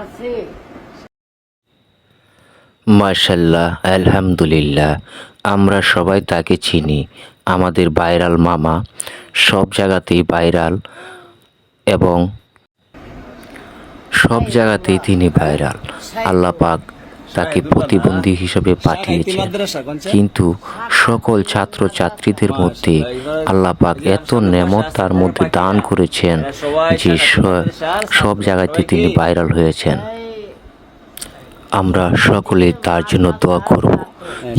পারছি। মাশাল্লাহ আলহামদুলিল্লাহ। আমরা সবাই তাকে চিনি আমাদের ভাইরাল মামা সব জায়গাতেই ভাইরাল এবং সব জায়গাতেই তিনি ভাইরাল। আল্লাহ পাক তাকে প্রতিবন্ধী হিসেবে পাঠিয়েছেন কিন্তু সকল ছাত্র ছাত্রীদের মধ্যে আল্লাহ পাক এত নেমত তার মধ্যে দান করেছেন যে সব জায়গাতে তিনি ভাইরাল হয়েছেন। আমরা সকলে তার জন্য দোয়া করব।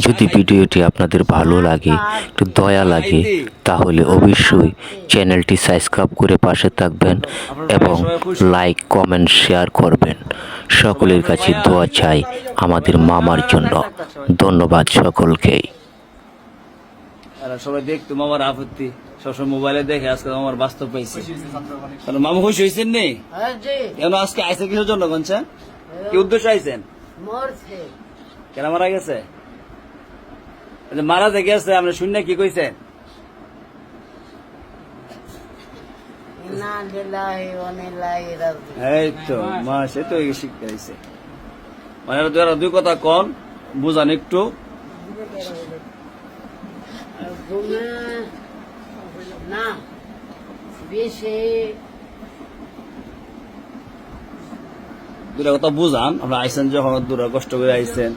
যদি ভিডিওটি আপনাদের ভালো লাগে একটু দয়া লাগে তাহলে অবশ্যই চ্যানেলটি সাবস্ক্রাইব করে পাশে থাকবেন এবং লাইক কমেন্ট শেয়ার করবেন। সকলের কাছে দোয়া চাই আমাদের মামার জন্য। ধন্যবাদ সকলকেই আর সবাই দেখতো মামার আপত্তি। সবসময় মোবাইলে দেখে আজকে আমার বাস্তব পাইছে কারণ মামা খুশি হয়েছেন নি? কেন আজকে আইসেন কিসের জন্য কোনছেন কি উদ্দেশ্য আইসেন? মরছে। কেন মারা গেছে? মারা যে গেছে আপনি শূন্য কি এই তো মা সে তো শিখতে মানে দুই- কথা কন বুঝান একটু। না বেশি। দুটা কথা বুঝান আমরা আইসেন যখন দূরে কষ্ট করে আইসেন।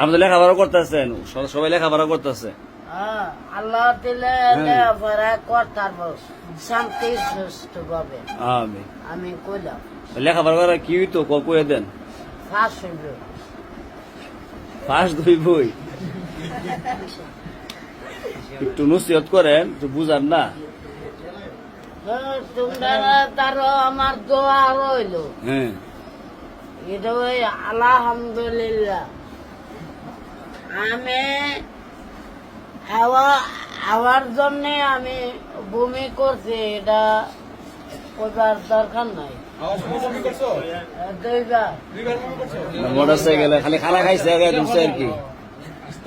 আপনি তো লেখাপড়া করতেছেন। সবাই লেখাপড়া করতেছে। হ্যাঁ, আল্লাহ দিলে লেখাপড়া করতাম শান্তি সুস্থ ভাবে আমি আমি কইলাম। লেখাপড়া করে কি কয়ে দেন। ফাঁস হইল। একটু নসিহত করেন একটু বুঝান না। হ্যাঁ, তোমরা তারও আমার দোয়া রইল। হ্যাঁ। এটা ওই আলহামদুলিল্লাহ। আমি হাওয়া হাওয়ার জন্য আমি বমি করছি এটা কইবার দরকার নাই। দুইবার। খালি খানা খাইছে আর ঢুকছে আর কি।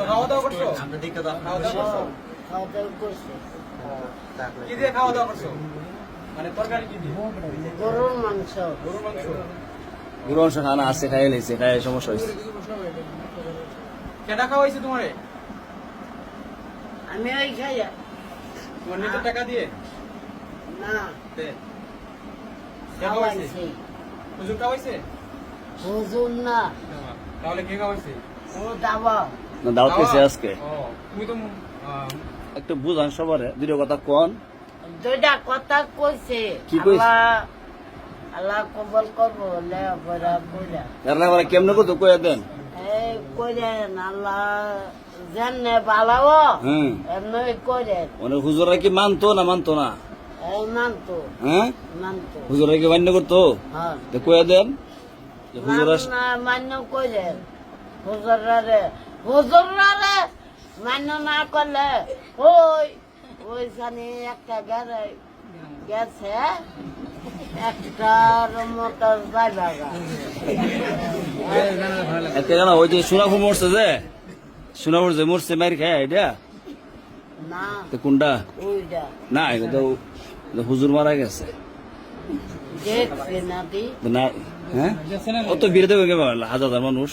খাওয়া দাওয়া করছি? কি দিয়ে খাওয়া দাওয়া করছ? মানে তরকারি কি দিয়ে? গরুর মাংস। গরুর মাংস। খানা আছে খাই লাইছে খাই সমস্যা হয়েছে কেটা খাওয়া হয়েছে তোমারে? আমি ওই খাইয়া। তোমার নিজের টাকা দিয়ে? না। কে খাওয়াইছে। হুজুর খাওয়াইছে? হুজুর না। তাহলে কে খাওয়াইছে? ও দাবা না দাওয়াত পেয়েছে আজকে। তুমি তো একটু বুঝান সবারে দুটো কথা কন। দুইটা কথা কইছে। কি কইছে? আল্লাহ আল্লাহ কবল করব কেমনে করতো কয়ে দেন। মানে হুজুরা কি মানতো না মানতো না? হ্যাঁ? হুজুরা কি মান্য করতো? কয়ে দেন। যে হুজুরা না মান্য কইরেন হুজুরারে হুজুরারে মান্য না করলে ওই ওইখানে একটা গেছে। গেছে একটার মতো যাইবা গা। এতে কেন ওই যে সোনাফু মরছে যে সোনাফুর যে মরছে মারি খায় এটা? তো কোনটা? না এটা তো হুজুর মারা গেছে। দেখছি নাতি তো না হ্যাঁ? অত বিরে দেবে হাজার হাজার মানুষ।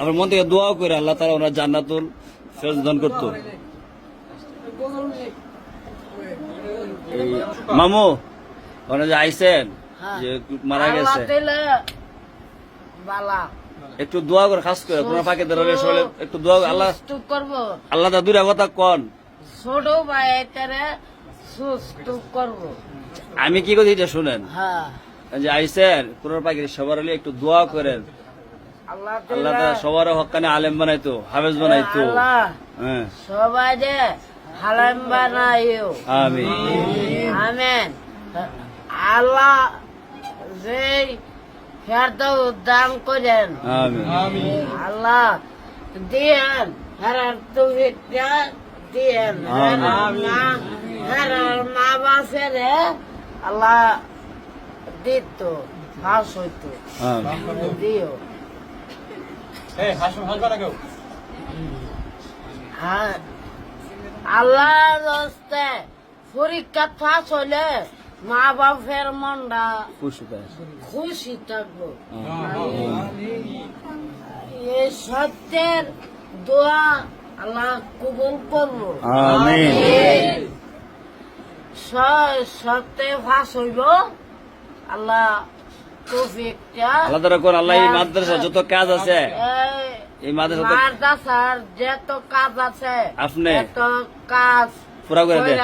আমার মন থেকে দোয়াও করে আল্লাহ তারা ওনার জান্নাতুল ফেরত দান করতো মামু ওখানে যে আইসেন হ্যাঁ। যে মারা গেছে। একটু দোয়া করে খাস করে ধরে শরীরে একটু দোয়া আল্লাহ করব। আল্লাহ কথা কন। ছোট ভাই সুস্থ করব। আমি কি করছি এটা শুনেন? হ্যাঁ। যে আইসেন কোন পাকে সবার হলে একটু দোয়া করেন। আল্লাহ দিলে সবার হকানে আলেম বানাইতো হাফেজ বানাইতো। হ্যাঁ। সবাই যে হালাম বানাইও। আমি আমেন। আল্লাহ যে ফেরত দান করেন। আল্লাহ দিয়েন হারার তো দিয়েন। হারার মা হারার মা রে আল্লাহ দিত ফাঁস হইতো। দিও। আল্লাহ পরীক্ষা ফাঁস হলে মা বাপের মনটা খুশি থাকব। এই সত্যের দোয়া আল্লাহ কবুল করব। সত্যে ফাঁস হইব আল্লাহ আল্লাহ তারা কোন আল্লাহ এই মাদ্রাসা যত কাজ আছে এই এই মাদ্রাসা তো যত কাজ আছে আপনি কাজ পুরা করে দেন।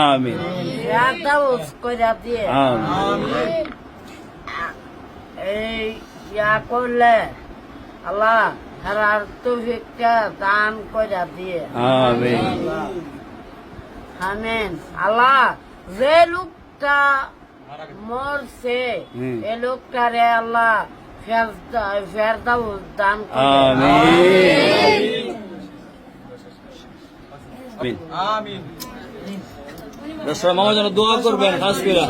আমিন। এই ইয়া করলে আল্লাহ হারার তৌফিকটা দান কইরা দিয়ে। আমিন। আমেন। আল্লাহ যে লোকটা মরছে। এ লোকটারে আল্লাহ ফেরদা- ফেরদাউস দান করে আমিন আমিন আমিন দর্শক মামা যেন দোয়া করবেন খাস করে